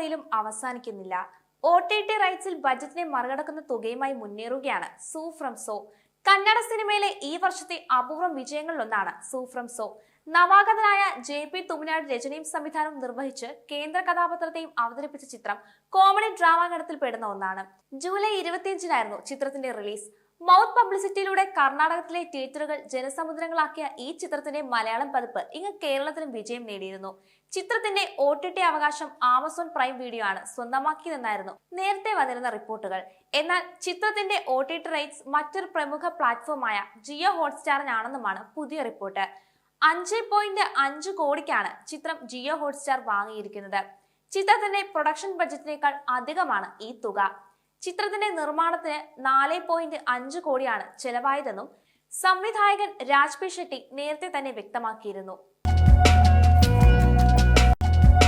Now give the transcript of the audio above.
കോടിയിലും അവസാനിക്കുന്നില്ല. O T T റൈറ്റ്സിൽ ബജറ്റിനെ മറികടക്കുന്ന തുകയുമായി മുന്നേറുകയാണ് സൂ ഫ്രം സോ. കന്നഡ സിനിമയിലെ ഈ വർഷത്തെ അപൂർവം വിജയങ്ങളിലൊന്നാണ് സൂ ഫ്രം സോ. നവാഗതനായ ജെ പി തുമിനാട് രചനയും സംവിധാനവും നിർവഹിച്ച് കേന്ദ്ര കഥാപാത്രത്തെയും അവതരിപ്പിച്ച ചിത്രം കോമഡി ഡ്രാമ ഗണത്തിൽ പെടുന്ന ഒന്നാണ്. ജൂലൈ ഇരുപത്തിയഞ്ചിനായിരുന്നു ചിത്രത്തിന്റെ റിലീസ്. മൗത്ത് പബ്ലിസിറ്റിയിലൂടെ കർണാടകത്തിലെ തിയേറ്ററുകൾ ജനസമുദ്രങ്ങളാക്കിയ ഈ ചിത്രത്തിന്റെ മലയാളം പതിപ്പ് ഇങ്ങ് കേരളത്തിലും വിജയം നേടിയിരുന്നു. ചിത്രത്തിന്റെ ഒ അവകാശം ആമസോൺ പ്രൈം വീഡിയോ ആണ് സ്വന്തമാക്കിയതെന്നായിരുന്നു നേരത്തെ വന്നിരുന്ന റിപ്പോർട്ടുകൾ. എന്നാൽ ചിത്രത്തിന്റെ ഒ റൈറ്റ്സ് മറ്റൊരു പ്രമുഖ പ്ലാറ്റ്ഫോമായ ജിയോ ഹോട്ട്സ്റ്റാറിനാണെന്നുമാണ് പുതിയ റിപ്പോർട്ട്. അഞ്ച് പോയിന്റ് അഞ്ച് കോടിക്കാണ് ചിത്രം ജിയോ ഹോട്ട്സ്റ്റാർ വാങ്ങിയിരിക്കുന്നത്. ചിത്രത്തിന്റെ പ്രൊഡക്ഷൻ ബജറ്റിനേക്കാൾ അധികമാണ് ഈ തുക. ചിത്രത്തിന്റെ നിർമ്മാണത്തിന് നാല് പോയിന്റ് അഞ്ച് കോടിയാണ് ചെലവായതെന്നും സംവിധായകൻ രാജ്പി ഷെട്ടി നേരത്തെ തന്നെ വ്യക്തമാക്കിയിരുന്നു.